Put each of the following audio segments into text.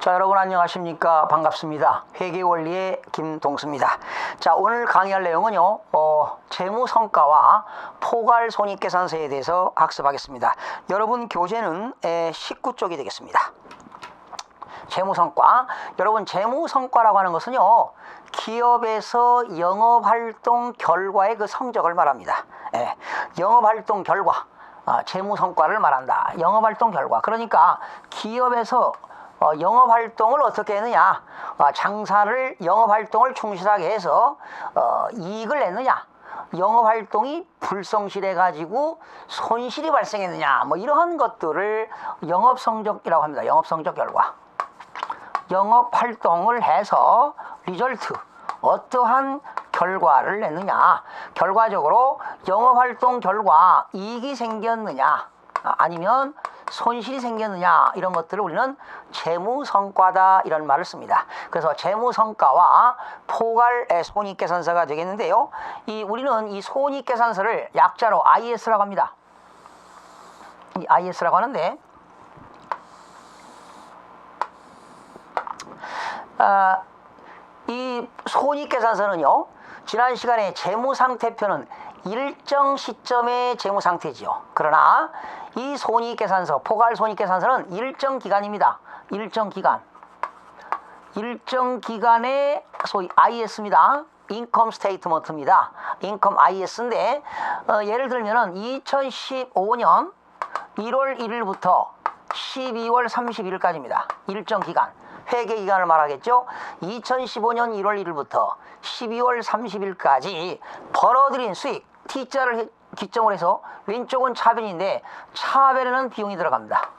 자, 여러분 안녕하십니까? 반갑습니다. 회계원리의 김동수입니다. 자, 오늘 강의할 내용은요, 어, 재무성과와 포괄손익계산서에 대해서 학습하겠습니다. 여러분 교재는 에, 19쪽이 되겠습니다. 재무성과. 여러분, 재무성과라고 하는 것은요, 기업에서 영업활동 결과의 그 성적을 말합니다. 예, 영업활동 결과. 아, 재무 성과를 말한다. 영업활동 결과. 그러니까 기업에서 어, 영업 활동을 어떻게 했느냐, 어, 장사를 영업 활동을 충실하게 해서 어, 이익을 냈느냐, 영업 활동이 불성실해 가지고 손실이 발생했느냐, 뭐 이러한 것들을 영업 성적이라고 합니다. 영업 성적 결과. 영업 활동을 해서 리절트 어떠한 결과를 냈느냐? 결과적으로 영업 활동 결과 이익이 생겼느냐? 아, 아니면 손실이 생겼느냐 이런 것들을 우리는 재무성과다 이런 말을 씁니다. 그래서 재무성과와 포괄 손익계산서가 되겠는데요. 이 우리는 이 손익계산서를 약자로 IS라고 합니다. 이 IS라고 하는데 아, 이 손익계산서는요 지난 시간에 재무상태표는 일정 시점의 재무 상태지요. 그러나 이 손익계산서, 포괄 손익계산서는 일정 기간입니다. 일정 기간. 일정 기간의 소위 IS입니다. 인컴 스테이트먼트입니다. 인컴 IS인데 어, 예를 들면 은 2015년 1월 1일부터 12월 31일까지입니다. 일정 기간. 회계 기간을 말하겠죠. 2015년 1월 1일부터 12월 30일까지 벌어들인 수익 T자를 기점으로 해서 왼쪽은 차변인데 차변에는 비용이 들어갑니다.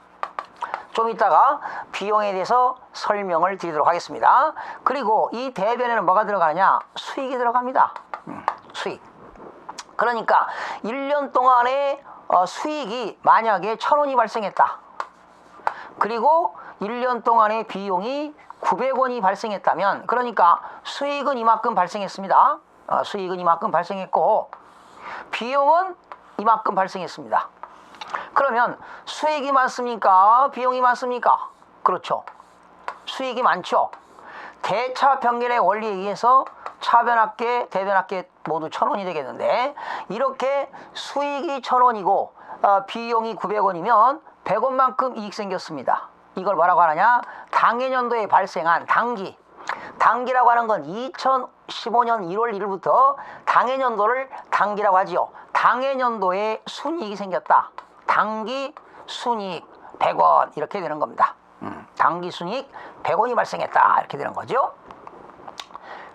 좀 이따가 비용에 대해서 설명을 드리도록 하겠습니다. 그리고 이 대변에는 뭐가 들어가느냐? 수익이 들어갑니다. 음, 수익. 그러니까 1년 동안의 어, 수익이 만약에 천 원이 발생했다. 그리고 1년 동안의 비용이 900원이 발생했다면 그러니까 수익은 이만큼 발생했습니다. 어, 수익은 이만큼 발생했고 비용은 이만큼 발생했습니다. 그러면 수익이 많습니까? 비용이 많습니까? 그렇죠. 수익이 많죠. 대차 평균의 원리에 의해서 차변합계, 대변합계 모두 천 원이 되겠는데 이렇게 수익이 천 원이고 어, 비용이 900원이면 100원만큼 이익 생겼습니다. 이걸 뭐라고 하느냐? 당해년도에 발생한 당기. 당기라고 하는 건 2015년 1월 1일부터 당해년도를 당기라고 하지요. 당해년도에 순이익이 생겼다. 당기 순이익 100원 이렇게 되는 겁니다. 음, 당기 순이익 100원이 발생했다 이렇게 되는 거죠.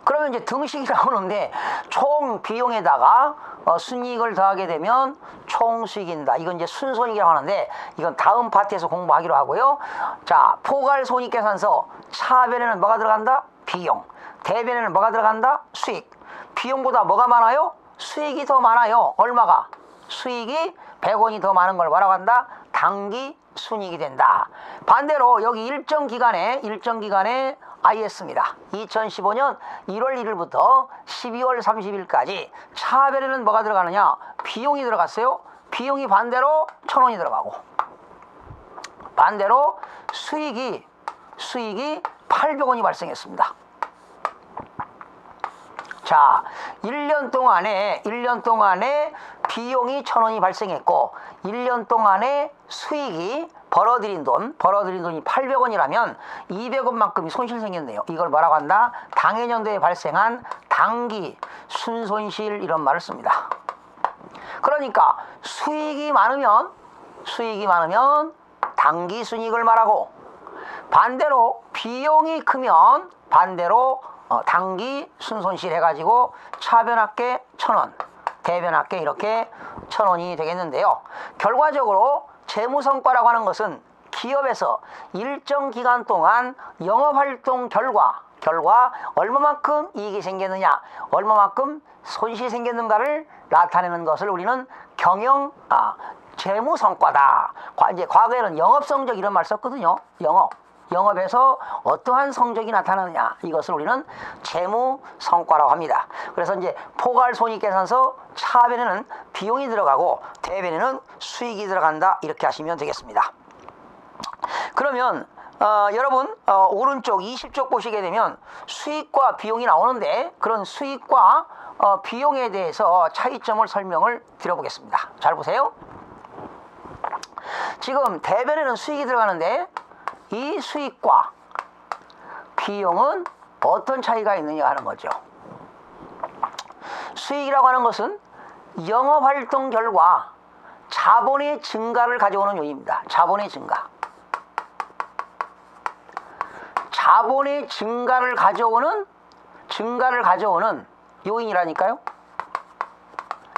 그러면 이제 등식이라고 하는데 총 비용에다가 어, 순이익을 더하게 되면 총 수익입니다. 이건 이제 순손익이라고 하는데 이건 다음 파트에서 공부하기로 하고요. 자, 포괄 손익 계산서 차변에는 뭐가 들어간다? 비용. 대변에는 뭐가 들어간다? 수익. 비용보다 뭐가 많아요? 수익이 더 많아요. 얼마가? 수익이 100원이 더 많은 걸 뭐라고 한다? 당기 순이익이 된다. 반대로 여기 일정 기간에 일정 기간에 IS입니다. 2015년 1월 1일부터 12월 30일까지 차별에는 뭐가 들어가느냐? 비용이 들어갔어요. 비용이 반대로 천 원이 들어가고 반대로 수익이 수익이 800원이 발생했습니다. 자, 1년 동안에 1년 동안에 비용이 천 원이 발생했고 1년 동안에 수익이 벌어들인 돈, 벌어들인 돈이 800원이라면 200원만큼이 손실 생겼네요. 이걸 뭐라고 한다? 당해년도에 발생한 당기 순손실 이런 말을 씁니다. 그러니까 수익이 많으면 수익이 많으면 당기 순이익을 말하고 반대로 비용이 크면 반대로 어, 당기 순손실 해가지고 차변합계 천원 대변합계 이렇게 천원이 되겠는데요. 결과적으로 재무성과라고 하는 것은 기업에서 일정 기간 동안 영업활동 결과 결과 얼마만큼 이익이 생겼느냐 얼마만큼 손실이 생겼는가를 나타내는 것을 우리는 경영 아, 재무성과다. 과- 이제 과거에는 영업성적 이런 말 썼거든요. 영업. 영업에서 어떠한 성적이 나타나느냐 이것을 우리는 재무 성과라고 합니다. 그래서 이제 포괄 손익 계산서 차변에는 비용이 들어가고 대변에는 수익이 들어간다 이렇게 하시면 되겠습니다. 그러면 어, 여러분 어, 오른쪽 20쪽 보시게 되면 수익과 비용이 나오는데 그런 수익과 어, 비용에 대해서 차이점을 설명을 드려보겠습니다. 잘 보세요. 지금 대변에는 수익이 들어가는데 이 수익과 비용은 어떤 차이가 있느냐 하는 거죠. 수익이라고 하는 것은 영업 활동 결과 자본의 증가를 가져오는 요인입니다. 자본의 증가. 자본의 증가를 가져오는 증가를 가져오는 요인이라니까요.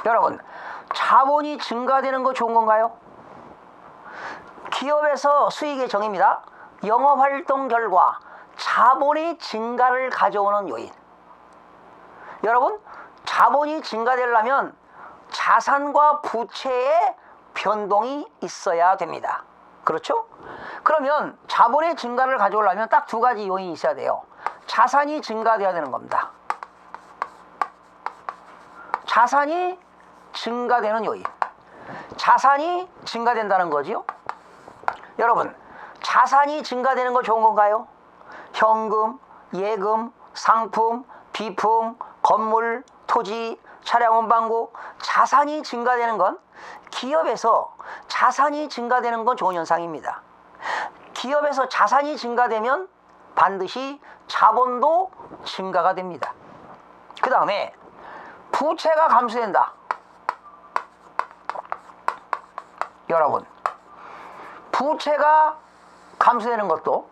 여러분, 자본이 증가되는 거 좋은 건가요? 기업에서 수익의 정의입니다. 영업 활동 결과 자본의 증가를 가져오는 요인. 여러분, 자본이 증가되려면 자산과 부채의 변동이 있어야 됩니다. 그렇죠? 그러면 자본의 증가를 가져오려면 딱 두 가지 요인이 있어야 돼요. 자산이 증가돼야 되는 겁니다. 자산이 증가되는 요인. 자산이 증가된다는 거지요. 여러분, 자산이 증가되는 거 좋은 건가요? 현금, 예금, 상품, 비품, 건물, 토지, 차량 운반구, 자산이 증가되는 건 기업에서 자산이 증가되는 건 좋은 현상입니다. 기업에서 자산이 증가되면 반드시 자본도 증가가 됩니다. 그 다음에 부채가 감소된다. 여러분, 부채가 감소되는 것도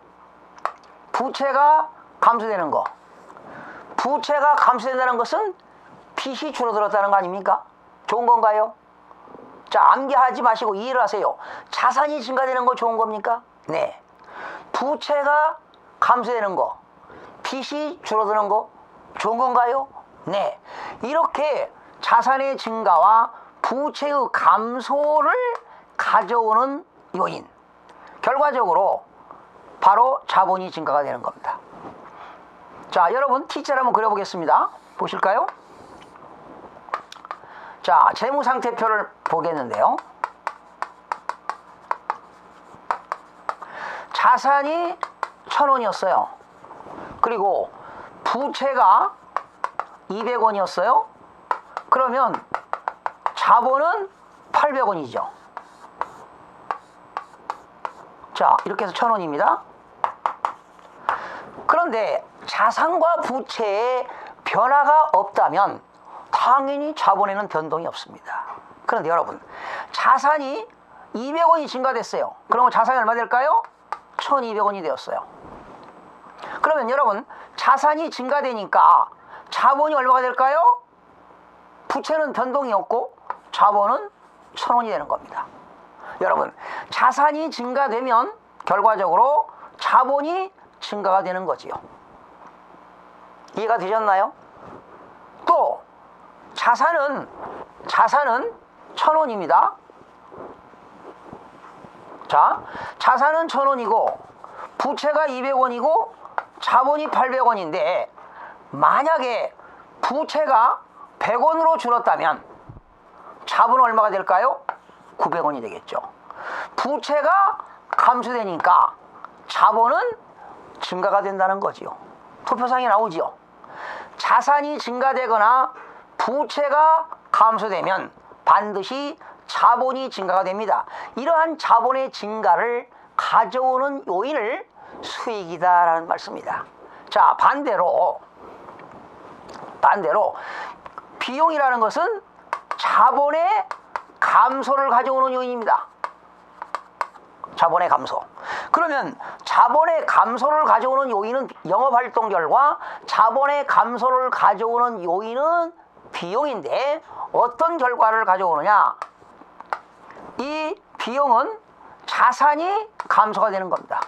부채가 감소되는 거. 부채가 감소된다는 것은 빚이 줄어들었다는 거 아닙니까? 좋은 건가요? 자, 암기하지 마시고 이해를 하세요. 자산이 증가되는 거 좋은 겁니까? 네. 부채가 감소되는 거, 빚이 줄어드는 거 좋은 건가요? 네. 이렇게 자산의 증가와 부채의 감소를 가져오는 요인. 결과적으로 바로 자본이 증가가 되는 겁니다. 자, 여러분 T자를 한번 그려보겠습니다. 보실까요? 자, 재무상태표를 보겠는데요. 자산이 천 원이었어요. 그리고 부채가 200원이었어요. 그러면 자본은 800원이죠. 자, 이렇게 해서 천 원입니다. 그런데 자산과 부채에 변화가 없다면 당연히 자본에는 변동이 없습니다. 그런데 여러분, 자산이 200원이 증가됐어요. 그러면 자산이 얼마 될까요? 1200원이 되었어요. 그러면 여러분, 자산이 증가되니까 자본이 얼마가 될까요? 부채는 변동이 없고 자본은 1000원이 되는 겁니다. 여러분, 자산이 증가되면 결과적으로 자본이 증가가 되는 거지요. 이해가 되셨나요? 또 자산은 자산은 천 원입니다. 자, 자산은 천 원이고 부채가 200원이고 자본이 800원인데 만약에 부채가 100원으로 줄었다면 자본은 얼마가 될까요? 900원이 되겠죠. 부채가 감소되니까 자본은 증가가 된다는 거지요. 투표상에 나오지요. 자산이 증가되거나 부채가 감소되면 반드시 자본이 증가가 됩니다. 이러한 자본의 증가를 가져오는 요인을 수익이다라는 말씀입니다. 자, 반대로 반대로 비용이라는 것은 자본의 감소를 가져오는 요인입니다. 자본의 감소. 그러면 자본의 감소를 가져오는 요인은 영업활동 결과 자본의 감소를 가져오는 요인은 비용인데 어떤 결과를 가져오느냐? 이 비용은 자산이 감소가 되는 겁니다.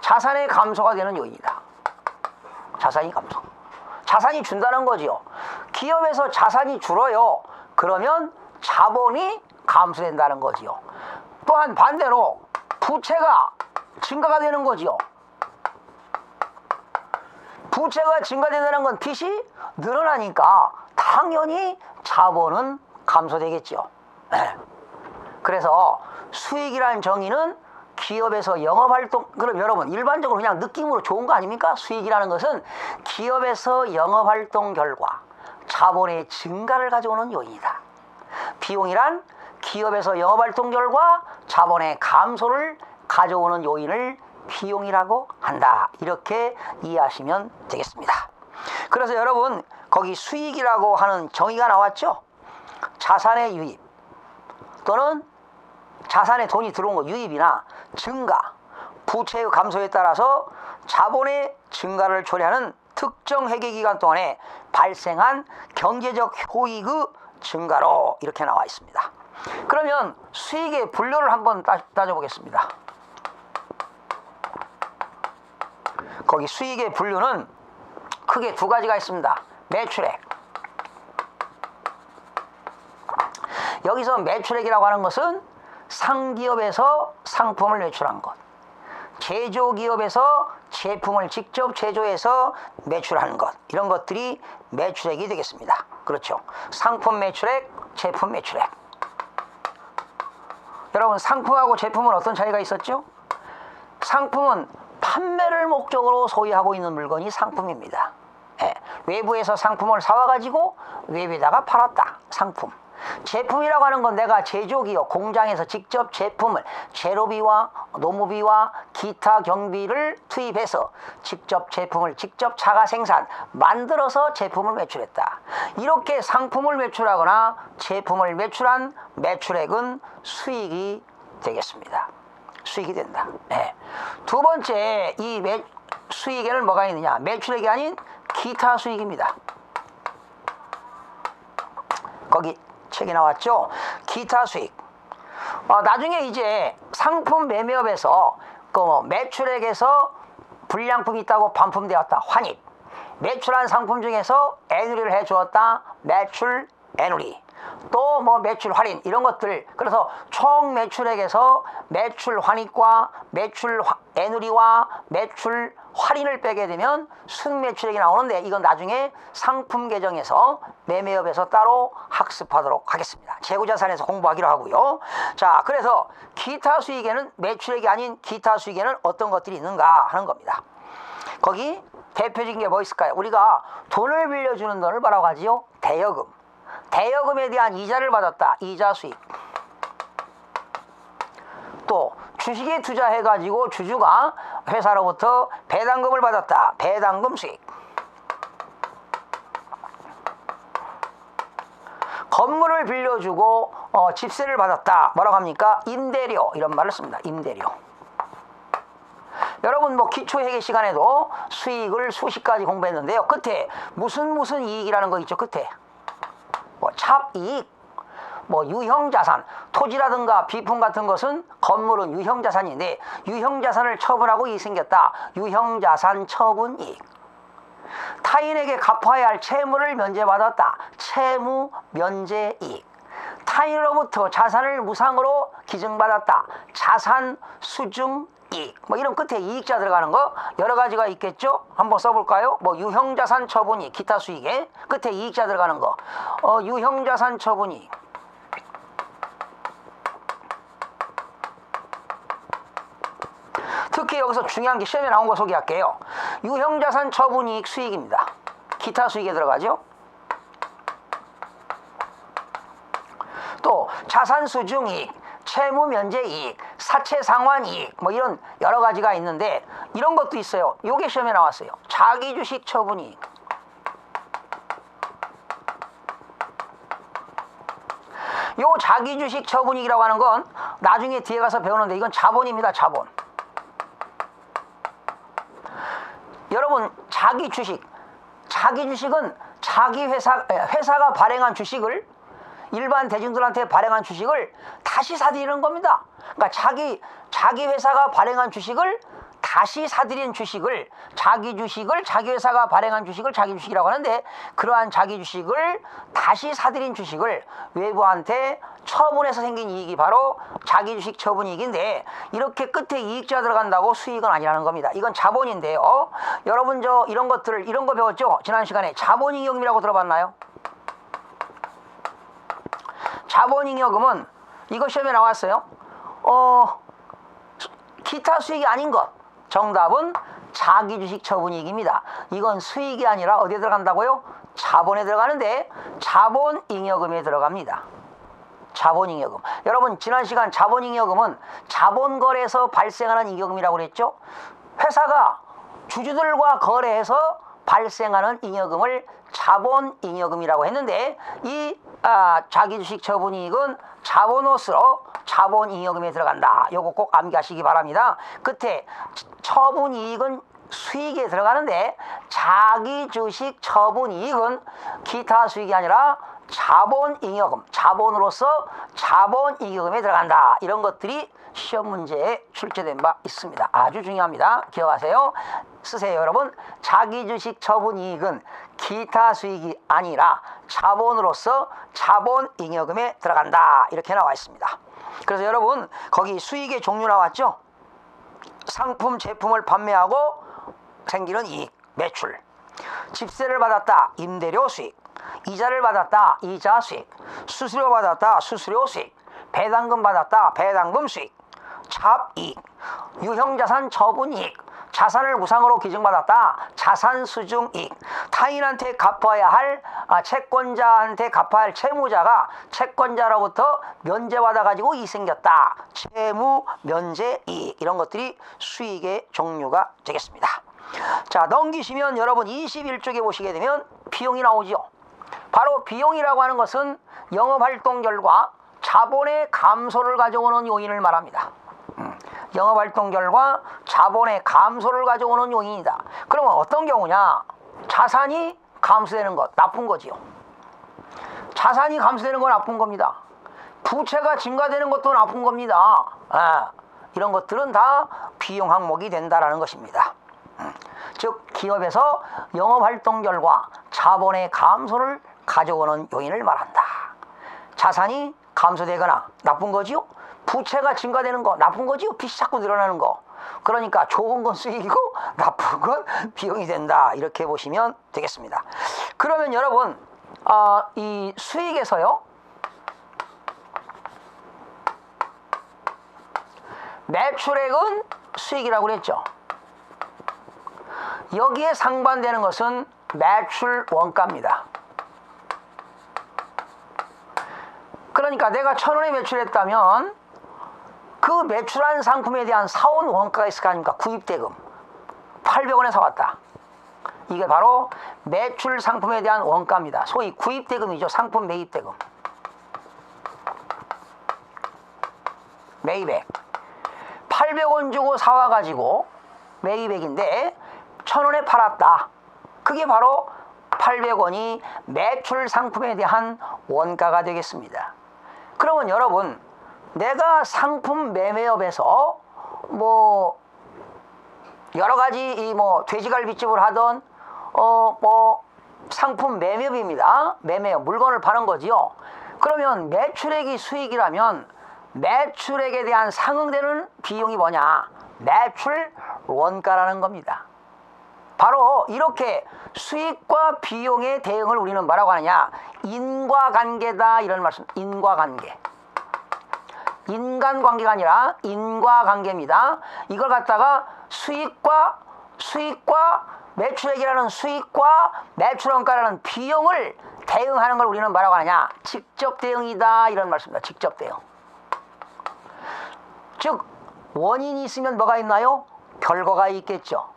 자산의 감소가 되는 요인이다. 자산이 감소. 자산이 준다는 거지요. 기업에서 자산이 줄어요. 그러면 자본이 감소된다는 거지요. 또한 반대로 부채가 증가가 되는 거지요. 부채가 증가된다는 건 빚이 늘어나니까 당연히 자본은 감소되겠죠. 그래서 수익이라는 정의는 기업에서 영업활동 그럼 여러분 일반적으로 그냥 느낌으로 좋은 거 아닙니까? 수익이라는 것은 기업에서 영업활동 결과 자본의 증가를 가져오는 요인이다. 비용이란 기업에서 영업활동 결과 자본의 감소를 가져오는 요인을 비용이라고 한다. 이렇게 이해하시면 되겠습니다. 그래서 여러분 거기 수익이라고 하는 정의가 나왔죠? 자산의 유입 또는 자산에 돈이 들어온 거 유입이나 증가, 부채의 감소에 따라서 자본의 증가를 초래하는 특정 회계 기간 동안에 발생한 경제적 효익의 증가로 이렇게 나와 있습니다. 그러면 수익의 분류를 한번 따, 따져보겠습니다. 거기 수익의 분류는 크게 두 가지가 있습니다. 매출액. 여기서 매출액이라고 하는 것은 상기업에서 상품을 매출한 것. 제조기업에서 제품을 직접 제조해서 매출하는 것. 이런 것들이 매출액이 되겠습니다. 그렇죠. 상품 매출액, 제품 매출액. 여러분, 상품하고 제품은 어떤 차이가 있었죠? 상품은 판매를 목적으로 소유하고 있는 물건이 상품입니다. 예, 외부에서 상품을 사와가지고 외부에다가 팔았다. 상품. 제품이라고 하는 건 내가 제조기업 공장에서 직접 제품을 재료비와 노무비와 기타 경비를 투입해서 직접 제품을 직접 자가 생산 만들어서 제품을 매출했다. 이렇게 상품을 매출하거나 제품을 매출한 매출액은 수익이 되겠습니다. 수익이 된다. 네. 두 번째 이 매, 수익에는 뭐가 있느냐? 매출액이 아닌 기타 수익입니다. 거기 책이 나왔죠. 기타 수익. 어, 나중에 이제 상품 매매업에서 그 뭐 매출액에서 불량품이 있다고 반품되었다. 환입. 매출한 상품 중에서 애누리를 해 주었다. 매출 애누리. 또 뭐 매출 할인 이런 것들 그래서 총 매출액에서 매출 환입과 매출 화- 애누리와 매출 할인을 빼게 되면 순매출액이 나오는데 이건 나중에 상품 계정에서 매매업에서 따로 학습하도록 하겠습니다. 재고자산에서 공부하기로 하고요. 자, 그래서 기타 수익에는 매출액이 아닌 기타 수익에는 어떤 것들이 있는가 하는 겁니다. 거기 대표적인 게 뭐 있을까요? 우리가 돈을 빌려주는 돈을 뭐라고 하지요? 대여금. 대여금에 대한 이자를 받았다. 이자 수익. 또 주식에 투자해가지고 주주가 회사로부터 배당금을 받았다. 배당금 수익. 건물을 빌려주고 어, 집세를 받았다. 뭐라고 합니까? 임대료 이런 말을 씁니다. 임대료. 여러분 뭐 기초회계 시간에도 수익을 수십 가지 공부했는데요. 끝에 무슨 무슨 이익이라는 거 있죠. 끝에 뭐 찹이익, 뭐 유형자산, 토지라든가 비품 같은 것은 건물은 유형자산인데 유형자산을 처분하고 이익 생겼다. 유형자산 처분이익. 타인에게 갚아야 할 채무를 면제받았다. 채무 면제이익. 타인으로부터 자산을 무상으로 기증받았다. 자산 수증 이익. 뭐 이런 끝에 이익자 들어가는 거 여러 가지가 있겠죠? 한번 써볼까요? 뭐 유형자산 처분이익, 기타 수익에 끝에 이익자 들어가는 거. 어, 유형자산 처분이익. 특히 여기서 중요한 게 시험에 나온 거 소개할게요. 유형자산 처분이익 수익입니다. 기타 수익에 들어가죠. 또 자산 수중 이익, 채무 면제 이익, 사채 상환 이익 뭐 이런 여러 가지가 있는데 이런 것도 있어요. 요게 시험에 나왔어요. 자기 주식 처분 이익. 요 자기 주식 처분 이익이라고 하는 건 나중에 뒤에 가서 배우는데 이건 자본입니다. 자본. 여러분 자기 주식 자기 주식은 자기 회사 에, 회사가 발행한 주식을 일반 대중들한테 발행한 주식을 다시 사들이는 겁니다. 그러니까 자기 자기 회사가 발행한 주식을 다시 사들인 주식을 자기 주식을 자기 회사가 발행한 주식을 자기 주식이라고 하는데 그러한 자기 주식을 다시 사들인 주식을 외부한테 처분해서 생긴 이익이 바로 자기 주식 처분 이익인데 이렇게 끝에 이익자 들어간다고 수익은 아니라는 겁니다. 이건 자본인데요. 여러분 저 이런 것들을 이런 거 배웠죠? 지난 시간에 자본잉여금이라고 들어봤나요? 자본잉여금은 이거 시험에 나왔어요. 어 기타 수익이 아닌 것. 정답은 자기주식 처분이익입니다. 이건 수익이 아니라 어디에 들어간다고요? 자본에 들어가는데 자본잉여금에 들어갑니다. 자본잉여금. 여러분 지난 시간 자본잉여금은 자본거래에서 발생하는 잉여금이라고 그랬죠? 회사가 주주들과 거래해서 발생하는 잉여금을 자본잉여금이라고 했는데 이 아, 자기주식 처분이익은 자본으로서 자본잉여금에 들어간다. 요거 꼭 암기하시기 바랍니다. 끝에 처분이익은 수익에 들어가는데 자기주식 처분이익은 기타 수익이 아니라 자본잉여금, 자본으로서 자본잉여금에 들어간다. 이런 것들이 시험 문제에 출제된 바 있습니다. 아주 중요합니다. 기억하세요. 쓰세요, 여러분. 자기 주식 처분 이익은 기타 수익이 아니라 자본으로서 자본잉여금에 들어간다. 이렇게 나와 있습니다. 그래서 여러분 거기 수익의 종류 나왔죠? 상품, 제품을 판매하고 생기는 이익, 매출. 집세를 받았다, 임대료 수익. 이자를 받았다, 이자 수익. 수수료 받았다, 수수료 수익. 배당금 받았다, 배당금 수익. 차입이익. 유형자산 처분이익. 자산을 무상으로 기증받았다. 자산 수중이익. 타인한테 갚아야 할 아, 채권자한테 갚아야 할 채무자가 채권자로부터 면제받아 가지고 이익 생겼다. 채무 면제 이익 이런 것들이 수익의 종류가 되겠습니다. 자 넘기시면 여러분 21쪽에 보시게 되면 비용이 나오죠. 바로 비용이라고 하는 것은 영업활동 결과 자본의 감소를 가져오는 요인을 말합니다. 음, 영업활동 결과 자본의 감소를 가져오는 요인이다. 그러면 어떤 경우냐? 자산이 감소되는 것 나쁜 거지요. 자산이 감소되는 건 나쁜 겁니다. 부채가 증가되는 것도 나쁜 겁니다. 아, 이런 것들은 다 비용 항목이 된다라는 것입니다. 음, 즉 기업에서 영업활동 결과 자본의 감소를 가져오는 요인을 말한다. 자산이 감소되거나 나쁜 거지요. 부채가 증가되는 거 나쁜 거지요. 빚이 자꾸 늘어나는 거. 그러니까 좋은 건 수익이고 나쁜 건 비용이 된다. 이렇게 보시면 되겠습니다. 그러면 여러분 어, 이 수익에서요. 매출액은 수익이라고 그랬죠. 여기에 상반되는 것은 매출 원가입니다. 그러니까 내가 천 원에 매출했다면 그 매출한 상품에 대한 사온 원가가 있을 거 아닙니까? 구입대금. 800원에 사왔다. 이게 바로 매출 상품에 대한 원가입니다. 소위 구입대금이죠. 상품 매입대금. 매입액. 800원 주고 사와가지고 매입액인데 1000원에 팔았다. 그게 바로 800원이 매출 상품에 대한 원가가 되겠습니다. 그러면 여러분, 내가 상품 매매업에서 뭐 여러 가지 이 뭐 돼지갈비집을 하던 어 뭐 상품 매매업입니다. 매매업 물건을 파는 거지요. 그러면 매출액이 수익이라면 매출액에 대한 상응되는 비용이 뭐냐? 매출 원가라는 겁니다. 바로 이렇게 수익과 비용의 대응을 우리는 뭐라고 하느냐? 인과관계다 이런 말씀. 인과관계. 인간관계가 아니라 인과관계입니다. 이걸 갖다가 수익과 수익과 매출액이라는 수익과 매출원가라는 비용을 대응하는 걸 우리는 뭐라고 하느냐? 직접 대응이다 이런 말씀입니다. 직접 대응. 즉 원인이 있으면 뭐가 있나요? 결과가 있겠죠.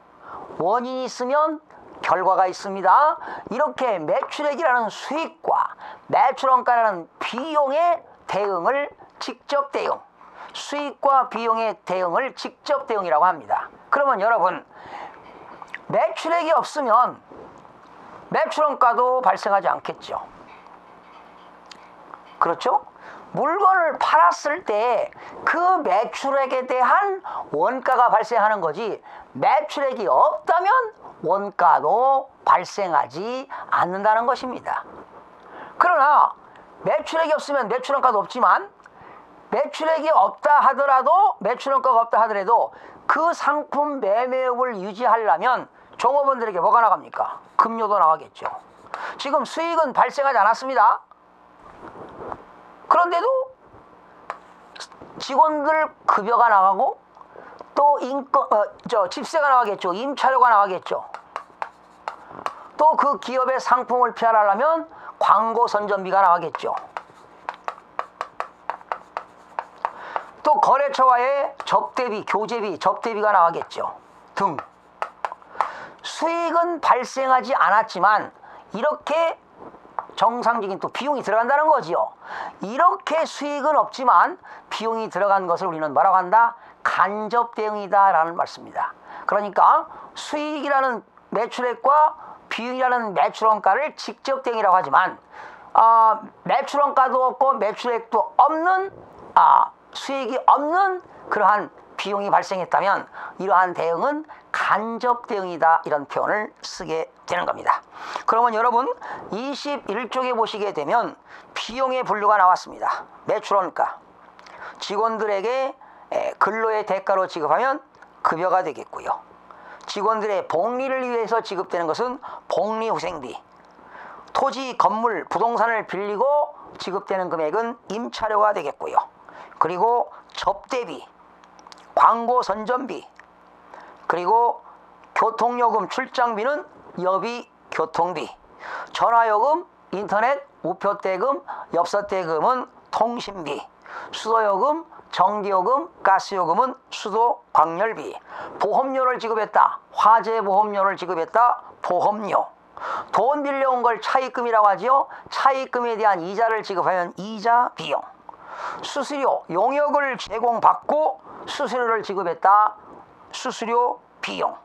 원인이 있으면 결과가 있습니다. 이렇게 매출액이라는 수익과 매출원가라는 비용의 대응을 직접 대응, 수익과 비용의 대응을 직접 대응이라고 합니다. 그러면 여러분 매출액이 없으면 매출원가도 발생하지 않겠죠. 그렇죠? 물건을 팔았을 때 그 매출액에 대한 원가가 발생하는 거지 매출액이 없다면 원가도 발생하지 않는다는 것입니다. 그러나 매출액이 없으면 매출원가도 없지만 매출액이 없다 하더라도 매출원가가 없다 하더라도 그 상품 매매업을 유지하려면 종업원들에게 뭐가 나갑니까? 급료도 나가겠죠. 지금 수익은 발생하지 않았습니다. 그런데도 직원들 급여가 나가고 또 인건 어, 저 집세가 나가겠죠. 임차료가 나가겠죠. 또 그 기업의 상품을 피하려면 광고 선전비가 나가겠죠. 또 거래처와의 접대비, 교제비, 접대비가 나가겠죠. 등. 수익은 발생하지 않았지만 이렇게 정상적인 또 비용이 들어간다는 거지요. 이렇게 수익은 없지만 비용이 들어간 것을 우리는 뭐라고 한다? 간접 대응이다라는 말씀입니다. 그러니까 수익이라는 매출액과 비용이라는 매출원가를 직접 대응이라고 하지만 아, 매출원가도 없고 매출액도 없는 아, 수익이 없는 그러한 비용이 발생했다면 이러한 대응은 간접 대응이다 이런 표현을 쓰게 되는 겁니다. 그러면 여러분 21쪽에 보시게 되면 비용의 분류가 나왔습니다. 매출원가 직원들에게 에, 근로의 대가로 지급하면 급여가 되겠고요. 직원들의 복리를 위해서 지급되는 것은 복리후생비 토지, 건물, 부동산을 빌리고 지급되는 금액은 임차료가 되겠고요. 그리고 접대비, 광고 선전비, 그리고 교통요금 출장비는 여비 교통비, 전화요금, 인터넷, 우표대금, 엽서대금은 통신비, 수도요금, 전기요금, 가스요금은 수도 광열비, 보험료를 지급했다. 화재보험료를 지급했다. 보험료. 돈 빌려온 걸 차입금이라고 하지요. 차입금에 대한 이자를 지급하면 이자 비용. 수수료, 용역을 제공받고 수수료를 지급했다. 수수료 비용.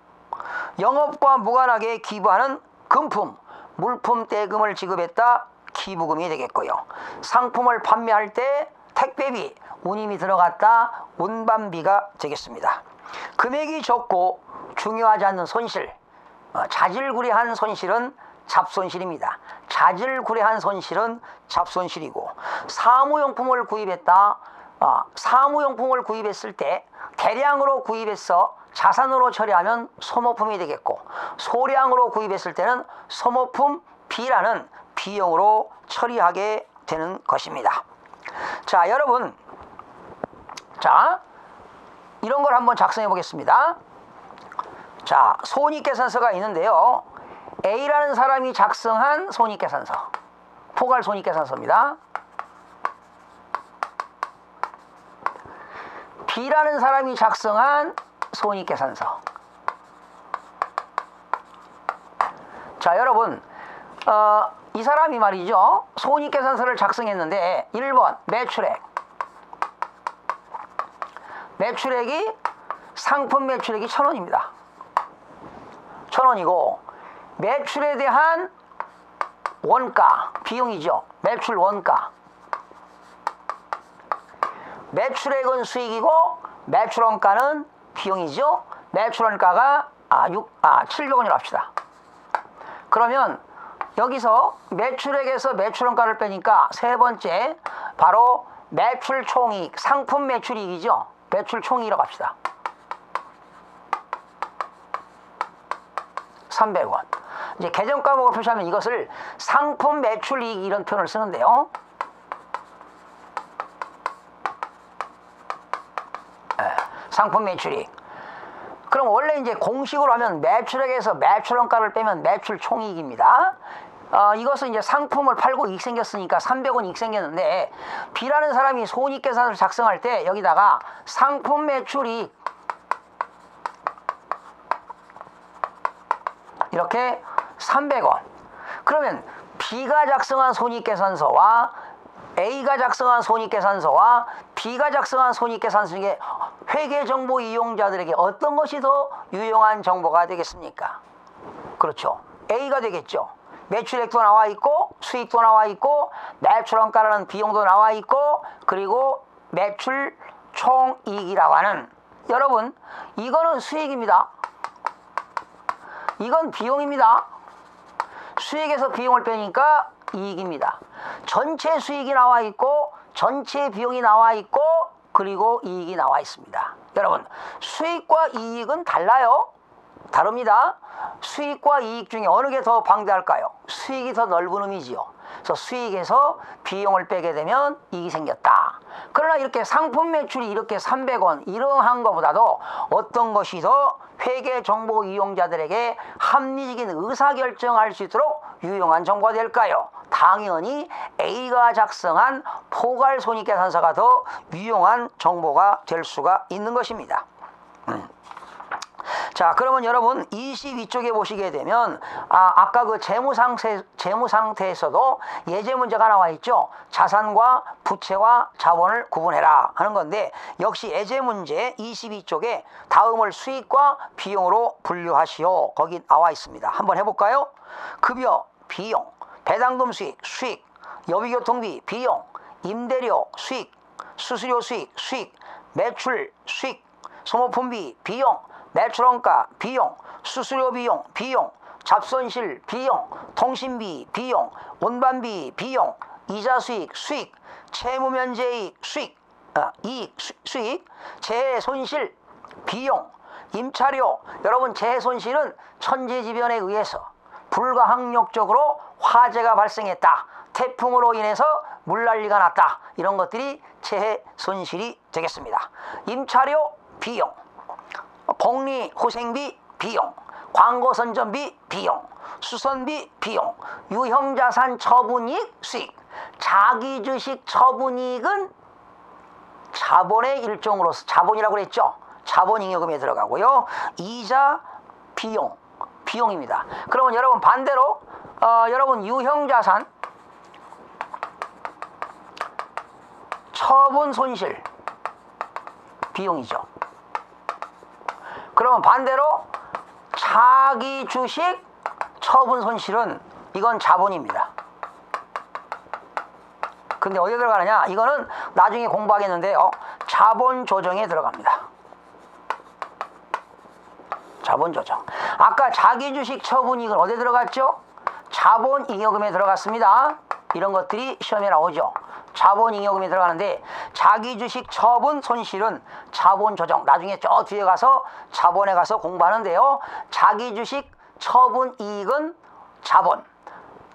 영업과 무관하게 기부하는 금품, 물품 대금을 지급했다. 기부금이 되겠고요. 상품을 판매할 때 택배비, 운임이 들어갔다. 운반비가 되겠습니다. 금액이 적고 중요하지 않는 손실, 어, 자질구레한 손실은 잡손실입니다. 자질구레한 손실은 잡손실이고 사무용품을 구입했다. 어, 사무용품을 구입했을 때 대량으로 구입해서 자산으로 처리하면 소모품이 되겠고 소량으로 구입했을 때는 소모품 B라는 비용으로 처리하게 되는 것입니다. 자, 여러분. 자, 이런 걸 한번 작성해 보겠습니다. 자, 손익계산서가 있는데요. A라는 사람이 작성한 손익계산서. 포괄 손익계산서입니다. B라는 사람이 작성한 손익계산서. 자, 여러분. 어, 이 사람이 말이죠. 손익계산서를 작성했는데 1번 매출액. 매출액이 상품 매출액이 천 원입니다. 천 원이고 매출에 대한 원가 비용이죠. 매출 원가. 매출액은 수익이고 매출 원가는 비용이죠. 매출 원가가 아, 6, 아 700원이라고 합시다. 그러면 여기서 매출액에서 매출 원가를 빼니까 세 번째 바로 매출 총이익, 상품 매출이익이죠. 매출 총이익이라고 합시다. 300원. 이제 계정 과목을 표시하면 이것을 상품 매출 이익 이런 표현을 쓰는데요. 예, 상품 매출이익. 그럼 원래 이제 공식으로 하면 매출액에서 매출원가를 빼면 매출 총이익입니다. 어, 이것은 이제 상품을 팔고 이익 생겼으니까 300원 이익 생겼는데 B라는 사람이 손익 계산을 작성할 때 여기다가 상품 매출이익 이렇게 300원. 그러면 B가 작성한 손익 계산서와 A가 작성한 손익계산서와 B가 작성한 손익계산서 중에 회계정보 이용자들에게 어떤 것이 더 유용한 정보가 되겠습니까? 그렇죠. A가 되겠죠. 매출액도 나와 있고 수익도 나와 있고 매출원가라는 비용도 나와 있고 그리고 매출 총이익이라고 하는 여러분 이거는 수익입니다. 이건 비용입니다. 수익에서 비용을 빼니까 이익입니다. 전체 수익이 나와 있고 전체 비용이 나와 있고 그리고 이익이 나와 있습니다. 여러분 수익과 이익은 달라요. 다릅니다. 수익과 이익 중에 어느 게 더 방대할까요? 수익이 더 넓은 의미지요. 그래서 수익에서 비용을 빼게 되면 이익이 생겼다. 그러나 이렇게 상품 매출이 이렇게 300원 이러한 것보다도 어떤 것이 더 회계 정보 이용자들에게 합리적인 의사결정할 수 있도록 유용한 정보가 될까요? 당연히 A가 작성한 포괄 손익계산서가 더 유용한 정보가 될 수가 있는 것입니다. 자, 그러면 여러분 22쪽에 보시게 되면 아, 아까 그 재무 상태 재무 상태에서도 예제 문제가 나와 있죠. 자산과 부채와 자본을 구분해라 하는 건데 역시 예제 문제 22쪽에 다음을 수익과 비용으로 분류하시오. 거기 나와 있습니다. 한번 해 볼까요? 급여 비용, 배당금 수익 수익, 여비교통비 비용, 임대료 수익, 수수료 수익 수익, 매출 수익, 소모품비 비용, 매출원가 비용, 수수료 비용 비용, 잡손실 비용, 통신비 비용, 운반비 비용, 이자 수익 수익, 채무 면제이익 수익, 아, 이익 수, 수익, 재손실 비용, 임차료. 여러분 재손실은 천재지변에 의해서 불가항력적으로 화재가 발생했다. 태풍으로 인해서 물난리가 났다. 이런 것들이 재해 손실이 되겠습니다. 임차료 비용, 복리 후생비 비용, 광고 선전비 비용, 수선비 비용, 유형자산 처분이익 수익, 자기주식 처분이익은 자본의 일종으로서 자본이라고 그랬죠. 자본잉여금에 들어가고요. 이자 비용 비용입니다. 그러면 여러분 반대로 어, 여러분 유형자산 처분 손실 비용이죠. 그러면 반대로 자기 주식 처분 손실은 이건 자본입니다. 근데 어디에 들어가느냐? 이거는 나중에 공부하겠는데요. 자본 조정에 들어갑니다. 자본 조정. 아까 자기 주식 처분 이익은 어디에 들어갔죠? 자본 잉여금에 들어갔습니다. 이런 것들이 시험에 나오죠. 자본 잉여금에 들어가는데 자기 주식 처분 손실은 자본 조정. 나중에 저 뒤에 가서 자본에 가서 공부하는데요. 자기 주식 처분 이익은 자본.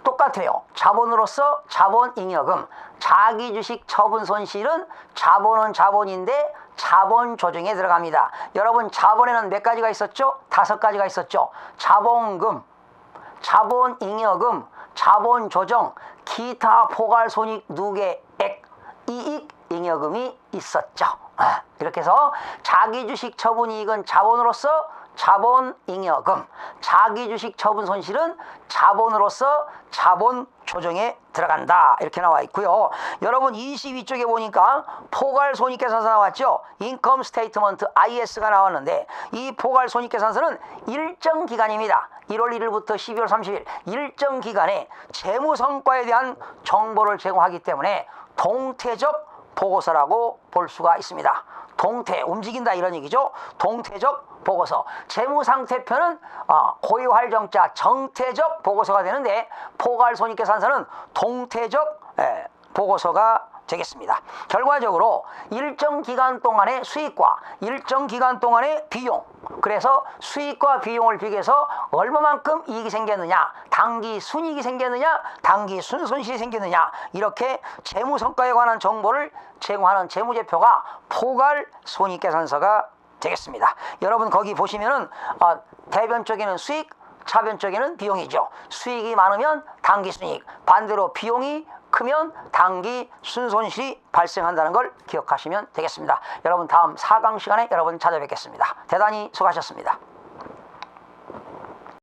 똑같아요. 자본으로서 자본 잉여금, 자기 주식 처분 손실은 자본은 자본인데 자본 조정에 들어갑니다. 여러분 자본에는 몇 가지가 있었죠? 다섯 가지가 있었죠. 자본금, 자본 잉여금, 자본 조정, 기타 포괄 손익 누계 액, 이익 잉여금이 있었죠. 아, 이렇게 해서 자기 주식 처분 이익은 자본으로서 자본 잉여금, 자기 주식 처분 손실은 자본으로서 자본 조정에 들어간다. 이렇게 나와 있고요. 여러분 22쪽에 보니까 포괄 손익계산서 나왔죠. 인컴 스테이트먼트 IS가 나왔는데 이 포괄 손익계산서는 일정 기간입니다. 1월 1일부터 12월 30일 일정 기간에 재무 성과에 대한 정보를 제공하기 때문에 동태적 보고서라고 볼 수가 있습니다. 동태 움직인다 이런 얘기죠. 동태적 보고서 재무상태표는 어, 고유활정자 정태적 보고서가 되는데 포괄손익계산서는 동태적 에, 보고서가 되겠습니다. 결과적으로 일정 기간 동안의 수익과 일정 기간 동안의 비용 그래서 수익과 비용을 비교해서 얼마만큼 이익이 생겼느냐 단기 순이익이 생겼느냐 단기 순손실이 생겼느냐 이렇게 재무성과에 관한 정보를 제공하는 재무제표가 포괄 손익계산서가 되겠습니다. 여러분 거기 보시면은 어, 대변 쪽에는 수익 차변 쪽에는 비용이죠. 수익이 많으면 단기 순이익 반대로 비용이 크면 단기 순손실이 발생한다는 걸 기억하시면 되겠습니다. 여러분 다음 4강 시간에 여러분 찾아뵙겠습니다. 대단히 수고하셨습니다.